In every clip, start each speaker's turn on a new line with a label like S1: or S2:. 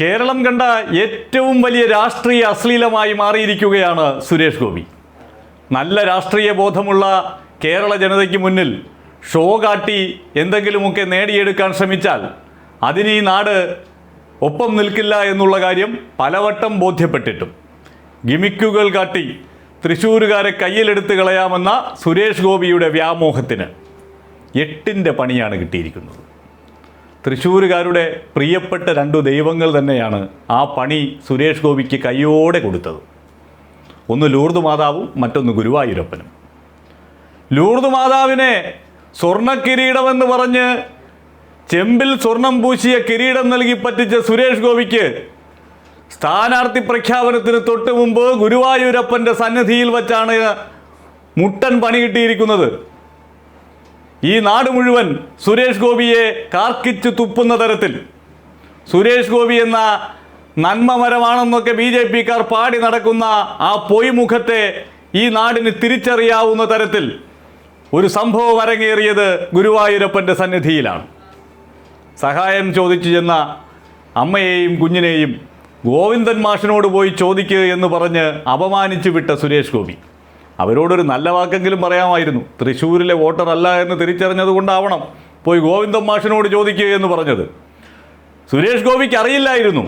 S1: കേരളം കണ്ട ഏറ്റവും വലിയ രാഷ്ട്രീയ അശ്ലീലമായി മാറിയിരിക്കുകയാണ് സുരേഷ് ഗോപി. നല്ല രാഷ്ട്രീയ ബോധമുള്ള കേരള ജനതയ്ക്ക് മുന്നിൽ ഷോ കാട്ടി എന്തെങ്കിലുമൊക്കെ നേടിയെടുക്കാൻ ശ്രമിച്ചാൽ അതിന് ഈ നാട് ഒപ്പം നിൽക്കില്ല എന്നുള്ള കാര്യം പലവട്ടം ബോധ്യപ്പെട്ടിട്ടും. ഗിമിക്കുകൾ കാട്ടി തൃശ്ശൂരുകാരെ കയ്യിലെടുത്ത് കളയാമെന്ന സുരേഷ് ഗോപിയുടെ വ്യാമോഹത്തിന് എട്ടിന്റെ പണിയാണ് കിട്ടിയിരിക്കുന്നത്. തൃശ്ശൂരുകാരുടെ പ്രിയപ്പെട്ട രണ്ടു ദൈവങ്ങൾ തന്നെയാണ് ആ പണി സുരേഷ് ഗോപിക്ക് കയ്യോടെ കൊടുത്തത്. ഒന്ന് ലൂർദ് മാതാവും മറ്റൊന്ന് ഗുരുവായൂരപ്പനും. ലൂർദ് മാതാവിനെ സ്വർണ കിരീടമെന്ന് പറഞ്ഞ് ചെമ്പിൽ സ്വർണം പൂശിയ കിരീടം നൽകി പറ്റിച്ച സുരേഷ് ഗോപിക്ക് സ്ഥാനാർത്ഥി പ്രഖ്യാപനത്തിന് തൊട്ട് മുമ്പ് ഗുരുവായൂരപ്പന്റെ സന്നിധിയിൽ വച്ചാണ് മുട്ടൻ പണി കിട്ടിയിരിക്കുന്നത്. ഈ നാട് മുഴുവൻ സുരേഷ് ഗോപിയെ കാർക്കിച്ച് തുപ്പുന്ന തരത്തിൽ. സുരേഷ് ഗോപി എന്ന നന്മമരമാണെന്നൊക്കെ ബി ജെ പിക്കാർ പാടി നടക്കുന്ന ആ പൊയ്മുഖത്തെ ഈ നാടിന് തിരിച്ചറിയാവുന്ന തരത്തിൽ ഒരു സംഭവം അരങ്ങേറിയത് ഗുരുവായൂരപ്പന്റെ സന്നിധിയിലാണ്. സഹായം ചോദിച്ചു ചെന്ന അമ്മയെയും കുഞ്ഞിനെയും ഗോവിന്ദൻ മാഷിനോട് പോയി ചോദിക്കുക എന്ന് പറഞ്ഞ് അപമാനിച്ചു വിട്ട സുരേഷ് ഗോപി. അവരോടൊരു നല്ല വാക്കെങ്കിലും പറയാമായിരുന്നു. തൃശ്ശൂരിലെ വോട്ടർ അല്ല എന്ന് തിരിച്ചറിഞ്ഞത് കൊണ്ടാവണം പോയി ഗോവിന്ദൻ മാഷിനോട് ചോദിക്കുക എന്ന് പറഞ്ഞത്. സുരേഷ് ഗോപിക്ക് അറിയില്ലായിരുന്നു.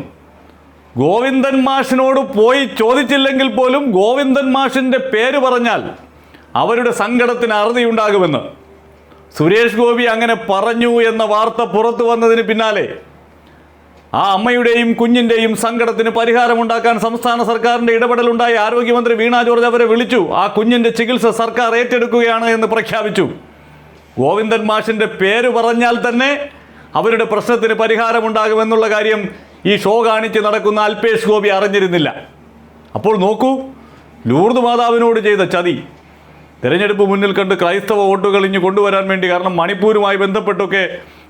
S1: ഗോവിന്ദൻ മാഷിനോട് പോയി ചോദിച്ചില്ലെങ്കിൽ പോലും ഗോവിന്ദൻ മാഷിന്റെ പേര് പറഞ്ഞാൽ അവരുടെ സങ്കടത്തിന് അറുതിയുണ്ടാകുമെന്ന്. സുരേഷ് ഗോപി അങ്ങനെ പറഞ്ഞു എന്ന വാർത്ത പുറത്തു വന്നതിന് പിന്നാലെ ആ അമ്മയുടെയും കുഞ്ഞിന്റെയും സങ്കടത്തിന് പരിഹാരമുണ്ടാക്കാൻ സംസ്ഥാന സർക്കാരിന്റെ ഇടപെടലുണ്ടായി. ആരോഗ്യമന്ത്രി വീണ ജോർജ് അവരെ വിളിച്ചു. ആ കുഞ്ഞിന്റെ ചികിത്സ സർക്കാർ ഏറ്റെടുക്കുകയാണ് എന്ന് പ്രഖ്യാപിച്ചു. ഗോവിന്ദൻ മാഷിന്റെ പേര് പറഞ്ഞാൽ തന്നെ അവരുടെ പ്രശ്നത്തിന് പരിഹാരമുണ്ടാകുമെന്നുള്ള കാര്യം ഈ ഷോ കാണിച്ച് നടക്കുന്ന അൽപേഷ് ഗോപി അറിഞ്ഞിരുന്നില്ല. അപ്പോൾ നോക്കൂ ലൂർദ് മാതാവിനോട് ചെയ്ത ചതി. തിരഞ്ഞെടുപ്പ് മുന്നിൽ കണ്ട് ക്രൈസ്തവ വോട്ടുകൾ ഇഞ്ഞ് കൊണ്ടുവരാൻ വേണ്ടി കാരണം മണിപ്പൂരുമായി ബന്ധപ്പെട്ടൊക്കെ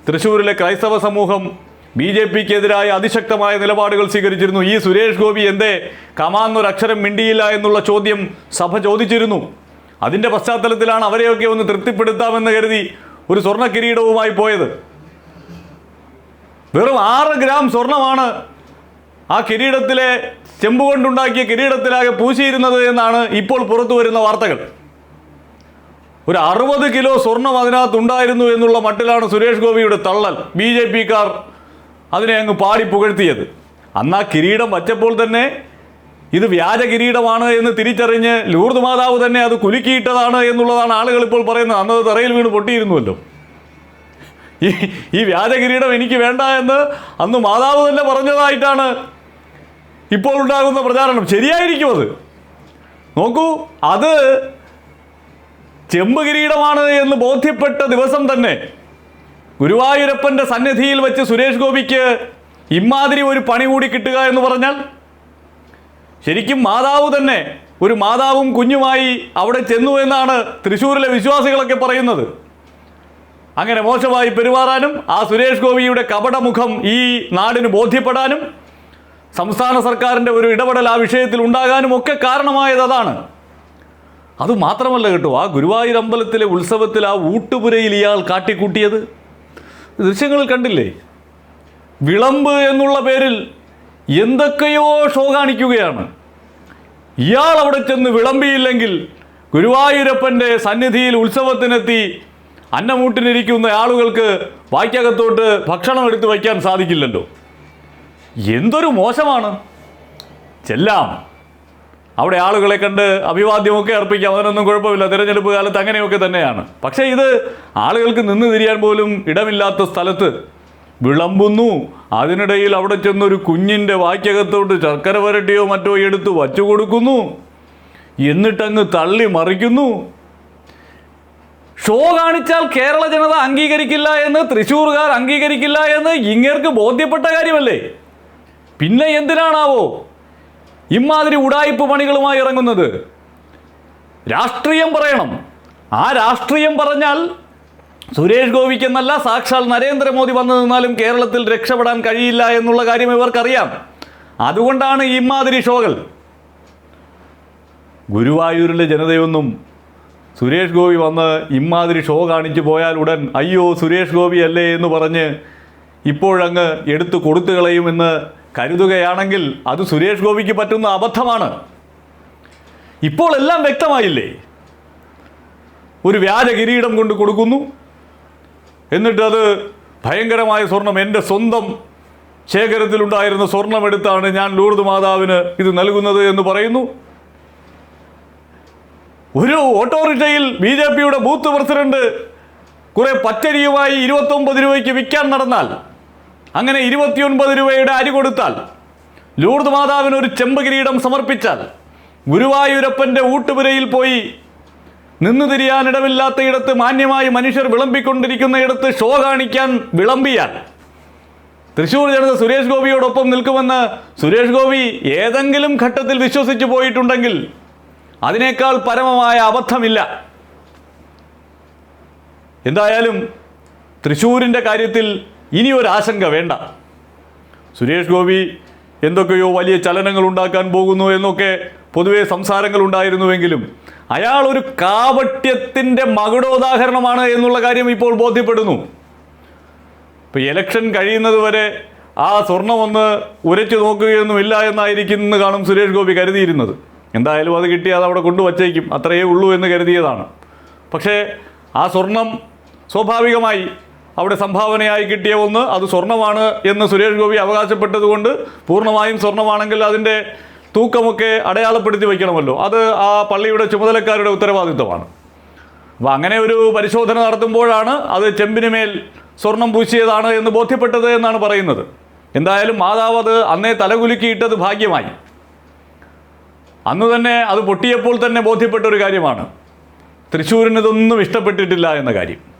S1: തൃശ്ശൂരിലെ ക്രൈസ്തവ സമൂഹം ബി ജെ പിക്കെതിരായ അതിശക്തമായ നിലപാടുകൾ സ്വീകരിച്ചിരുന്നു. ഈ സുരേഷ് ഗോപി എന്തേ? കമാന്നൊരു അക്ഷരം മിണ്ടിയില്ല എന്നുള്ള ചോദ്യം സഭ ചോദിച്ചിരുന്നു. അതിന്റെ പശ്ചാത്തലത്തിലാണ് അവരെയൊക്കെ ഒന്ന് തൃപ്തിപ്പെടുത്താമെന്ന് കരുതി ഒരു സ്വർണ കിരീടവുമായി പോയത്. വെറും ആറ് ഗ്രാം സ്വർണമാണ് ആ കിരീടത്തിലെ ചെമ്പ് കൊണ്ടുണ്ടാക്കിയ കിരീടത്തിലാകെ പൂശിയിരുന്നത് എന്നാണ് ഇപ്പോൾ പുറത്തു വരുന്ന വാർത്തകൾ. ഒരു അറുപത് കിലോ സ്വർണം അതിനകത്തുണ്ടായിരുന്നു എന്നുള്ള മട്ടിലാണ് സുരേഷ് ഗോപിയുടെ തള്ളൽ. ബി ജെ പിക്കാർ അതിനെ അങ്ങ് പാടി പുകഴ്ത്തിയത്. അന്ന് ആ കിരീടം വച്ചപ്പോൾ തന്നെ ഇത് വ്യാജ കിരീടമാണ് എന്ന് തിരിച്ചറിഞ്ഞ് ലൂർദ് മാതാവ് തന്നെ അത് കുലുക്കിയിട്ടതാണ് എന്നുള്ളതാണ് ആളുകൾ ഇപ്പോൾ പറയുന്നത്. അന്നത് തറയിൽ വീണ് പൊട്ടിയിരുന്നുവല്ലോ. ഈ ഈ വ്യാജ കിരീടം എനിക്ക് വേണ്ട എന്ന് അന്ന് മാതാവ് തന്നെ പറഞ്ഞതായിട്ടാണ് ഇപ്പോൾ ഉണ്ടാകുന്ന പ്രചാരണം. ശരിയായിരിക്കും അത്. നോക്കൂ അത് ചെമ്പ് കിരീടമാണ് എന്ന് ബോധ്യപ്പെട്ട ദിവസം തന്നെ ഗുരുവായൂരപ്പന്റെ സന്നിധിയിൽ വെച്ച് സുരേഷ് ഗോപിക്ക് ഇമാതിരി ഒരു പണി കൂടി കിട്ടുക എന്ന് പറഞ്ഞാൽ ശരിക്കും മാതാവ് തന്നെ ഒരു മാതാവും കുഞ്ഞുമായി അവിടെ ചെന്നു എന്നാണ് തൃശ്ശൂരിലെ വിശ്വാസികളൊക്കെ പറയുന്നത്. അങ്ങനെ മോശമായി പെരുമാറാനും ആ സുരേഷ് ഗോപിയുടെ കപടമുഖം ഈ നാടിന് ബോധ്യപ്പെടാനും സംസ്ഥാന സർക്കാരിന്റെ ഒരു ഇടപെടൽ ആ വിഷയത്തിൽ ഉണ്ടാകാനും ഒക്കെ കാരണമായത് അതാണ്. അതുമാത്രമല്ല കേട്ടോ ആ ഗുരുവായൂർ അമ്പലത്തിലെ ഉത്സവത്തിൽ ആ ഊട്ടുപുരയിൽ ഇയാൾ കാട്ടിക്കൂട്ടിയത്. ദൃശ്യങ്ങളിൽ കണ്ടില്ലേ? വിളമ്പ് എന്നുള്ള പേരിൽ എന്തൊക്കെയോ ഷോ കാണിക്കുകയാണ്. ഇയാൾ അവിടെ ചെന്ന് വിളമ്പിയില്ലെങ്കിൽ ഗുരുവായൂരപ്പന്റെ സന്നിധിയിൽ ഉത്സവത്തിനെത്തി അന്നമൂട്ടിനിരിക്കുന്ന ആളുകൾക്ക് വായ്ക്കകത്തോട്ട് ഭക്ഷണം എടുത്തു വയ്ക്കാൻ സാധിക്കില്ലല്ലോ. എന്തൊരു മോശമാണ്. ചെല്ലാം. അവിടെ ആളുകളെ കണ്ട് അഭിവാദ്യമൊക്കെ അർപ്പിക്കാം. അതിനൊന്നും കുഴപ്പമില്ല. തിരഞ്ഞെടുപ്പ് കാലത്ത് അങ്ങനെയൊക്കെ തന്നെയാണ്. പക്ഷേ ഇത് ആളുകൾക്ക് നിന്ന് തിരിയാൻ പോലും ഇടമില്ലാത്ത സ്ഥലത്ത് വിളമ്പുന്നു. അതിനിടയിൽ അവിടെ ചെന്നൊരു കുഞ്ഞിന്റെ വാക്യകത്തോട്ട് ശർക്കര വരട്ടിയോ മറ്റോ എടുത്ത് വച്ചു കൊടുക്കുന്നു. എന്നിട്ടങ്ങ് തള്ളി മറിക്കുന്നു. ഷോ കാണിച്ചാൽ കേരള ജനത അംഗീകരിക്കില്ല എന്ന് തൃശ്ശൂർകാർ അംഗീകരിക്കില്ല എന്ന് ഇങ്ങേർക്ക് ബോധ്യപ്പെട്ട കാര്യമല്ലേ? പിന്നെ എന്തിനാണാവോ ഇമാതിരി ഉടായ്പ പണികളുമായി ഇറങ്ങുന്നത്. രാഷ്ട്രീയം പറയണം. ആ രാഷ്ട്രീയം പറഞ്ഞാൽ സുരേഷ് ഗോപിക്കെന്നല്ല സാക്ഷാൽ നരേന്ദ്രമോദി വന്നു നിന്നാലും കേരളത്തിൽ രക്ഷപ്പെടാൻ കഴിയില്ല എന്നുള്ള കാര്യം ഇവർക്കറിയാം. അതുകൊണ്ടാണ് ഇമാതിരി ഷോകൾ. ഗുരുവായൂരിലെ ജനതയൊന്നും സുരേഷ് ഗോപി വന്ന് ഇമാതിരി ഷോ കാണിച്ചു പോയാൽ ഉടൻ അയ്യോ സുരേഷ് ഗോപി അല്ലേ എന്ന് പറഞ്ഞ് ഇപ്പോഴങ്ങ് എടുത്തു കൊടുത്തു കളയുമെന്ന് കരുതുകയാണെങ്കിൽ അത് സുരേഷ് ഗോപിക്ക് പറ്റുന്ന അബദ്ധമാണ്. ഇപ്പോൾ എല്ലാം വ്യക്തമായില്ലേ? ഒരു വ്യാജ കിരീടം കൊണ്ട് കൊടുക്കുന്നു. എന്നിട്ട് അത് ഭയങ്കരമായ സ്വർണം എന്റെ സ്വന്തം ശേഖരത്തിലുണ്ടായിരുന്ന സ്വർണമെടുത്താണ് ഞാൻ ലൂർദ് മാതാവിന് ഇത് നൽകുന്നത് എന്ന് പറയുന്നു. ഒരു ഓട്ടോറിക്ഷയിൽ ബി ജെ പിയുടെ ബൂത്ത് പ്രസിഡന്റ് കുറെ പച്ചരിയുമായി ഇരുപത്തൊമ്പത് രൂപയ്ക്ക് വിൽക്കാൻ നടന്നാൽ അങ്ങനെ ഇരുപത്തിയൊൻപത് രൂപയുടെ അരി കൊടുത്താൽ ലൂർദ് മാതാവിന് ഒരു ചെമ്പ് കിരീടം സമർപ്പിച്ചാൽ ഗുരുവായൂരപ്പന്റെ ഊട്ടുപുരയിൽ പോയി നിന്നു തിരിയാനിടമില്ലാത്ത ഇടത്ത് മാന്യമായി മനുഷ്യർ വിളമ്പിക്കൊണ്ടിരിക്കുന്ന ഇടത്ത് ഷോ കാണിക്കാൻ വിളമ്പിയാൽ തൃശ്ശൂർ ജനത സുരേഷ് ഗോപിയോടൊപ്പം നിൽക്കുമെന്ന് സുരേഷ് ഗോപി ഏതെങ്കിലും ഘട്ടത്തിൽ വിശ്വസിച്ചു പോയിട്ടുണ്ടെങ്കിൽ അതിനേക്കാൾ പരമമായ അബദ്ധമില്ല. എന്തായാലും തൃശ്ശൂരിന്റെ കാര്യത്തിൽ ഇനി ഒരു ആശങ്ക വേണ്ട. സുരേഷ് ഗോപി എന്തൊക്കെയോ വലിയ ചലനങ്ങൾ ഉണ്ടാക്കാൻ പോകുന്നു എന്നൊക്കെ പൊതുവെ സംസാരങ്ങൾ ഉണ്ടായിരുന്നുവെങ്കിലും അയാൾ ഒരു കാപട്യത്തിന്റെ മകുടോദാഹരണമാണ് എന്നുള്ള കാര്യം ഇപ്പോൾ ബോധ്യപ്പെടുന്നു. ഇപ്പോൾ ഇലക്ഷൻ കഴിയുന്നത് വരെ ആ സ്വർണം ഒന്ന് ഉരച്ചു നോക്കുകയൊന്നുമില്ല എന്നായിരിക്കും കാണും സുരേഷ് ഗോപി കരുതിയിരുന്നത്. എന്തായാലും അത് കിട്ടി അത് അവിടെ കൊണ്ടുവച്ചേക്കും. അത്രയേ ഉള്ളൂ എന്ന് കരുതിയതാണ്. പക്ഷേ ആ സ്വർണം സ്വാഭാവികമായി അവിടെ സംഭാവനയായി കിട്ടിയ ഒന്ന് അത് സ്വർണമാണ് എന്ന് സുരേഷ് ഗോപി അവകാശപ്പെട്ടതുകൊണ്ട് പൂർണമായും സ്വർണമാണെങ്കിൽ അതിന്റെ തൂക്കമൊക്കെ അടയാളപ്പെടുത്തി വയ്ക്കണമല്ലോ. അത് ആ പള്ളിയുടെ ചുമതലക്കാരുടെ ഉത്തരവാദിത്വമാണ്. അപ്പോൾ അങ്ങനെ ഒരു പരിശോധന നടത്തുമ്പോഴാണ് അത് ചെമ്പിന് മേൽ സ്വർണം പൂശിയതാണ് എന്ന് ബോധ്യപ്പെട്ടത് എന്നാണ് പറയുന്നത്. എന്തായാലും മാതാവ് അത് അന്നേ തലകുലുക്കിയിട്ടത് ഭാഗ്യമായി. അന്ന് തന്നെ അത് പൊട്ടിയപ്പോൾ തന്നെ ബോധ്യപ്പെട്ട ഒരു കാര്യമാണ്. തൃശ്ശൂരിന് ഇതൊന്നും ഇഷ്ടപ്പെട്ടിട്ടില്ല എന്ന കാര്യം.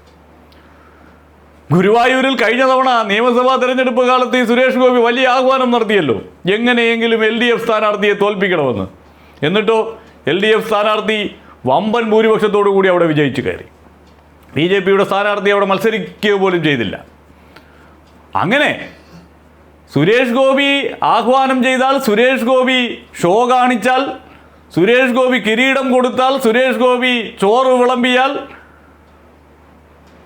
S1: ഗുരുവായൂരിൽ കഴിഞ്ഞ തവണ നിയമസഭാ തെരഞ്ഞെടുപ്പ് കാലത്ത് ഈ സുരേഷ് ഗോപി വലിയ ആഹ്വാനം നടത്തിയല്ലോ. എങ്ങനെയെങ്കിലും എൽ ഡി എഫ് സ്ഥാനാർത്ഥിയെ തോൽപ്പിക്കണമെന്ന്. എന്നിട്ടോ എൽ ഡി എഫ് സ്ഥാനാർത്ഥി വമ്പൻ ഭൂരിപക്ഷത്തോടു കൂടി അവിടെ വിജയിച്ചു കയറി. ബി ജെ പിയുടെ സ്ഥാനാർത്ഥി അവിടെ മത്സരിക്കുക പോലും ചെയ്തില്ല. അങ്ങനെ സുരേഷ് ഗോപി ആഹ്വാനം ചെയ്താൽ സുരേഷ് ഗോപി ഷോ കാണിച്ചാൽ സുരേഷ് ഗോപി കിരീടം കൊടുത്താൽ സുരേഷ് ഗോപി ചോറ് വിളമ്പിയാൽ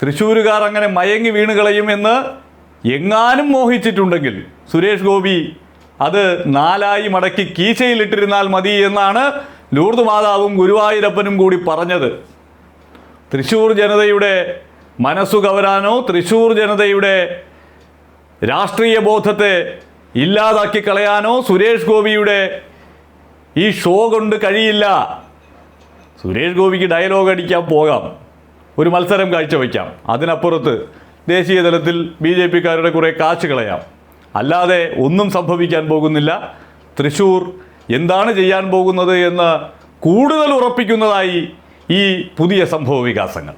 S1: തൃശ്ശൂരുകാർ അങ്ങനെ മയങ്ങി വീണ് കളയും എന്ന് എങ്ങാനും മോഹിച്ചിട്ടുണ്ടെങ്കിൽ സുരേഷ് ഗോപി അത് നാലായി മടക്കി കീശയിലിട്ടിരുന്നാൽ മതി എന്നാണ് ലൂർദ് മാതാവും ഗുരുവായൂരപ്പനും കൂടി പറഞ്ഞത്. തൃശ്ശൂർ ജനതയുടെ മനസ്സു കവരാനോ തൃശ്ശൂർ ജനതയുടെ രാഷ്ട്രീയ ബോധത്തെ ഇല്ലാതാക്കി കളയാനോ സുരേഷ് ഗോപിയുടെ ഈ ഷോ കൊണ്ട് കഴിയില്ല. സുരേഷ് ഗോപിക്ക് ഡയലോഗ് അടിക്കാൻ പോകാം. ഒരു മത്സരം കാഴ്ചവെക്കാം. അതിനപ്പുറത്ത് ദേശീയ തലത്തിൽ ബി ജെ പിക്കാരുടെ കുറേ കാശ് കളയാം. അല്ലാതെ ഒന്നും സംഭവിക്കാൻ പോകുന്നില്ല. തൃശ്ശൂർ എന്താണ് ചെയ്യാൻ പോകുന്നത് എന്ന് കൂടുതൽ ഉറപ്പിക്കുന്നതായി ഈ പുതിയ സംഭവ വികാസങ്ങൾ.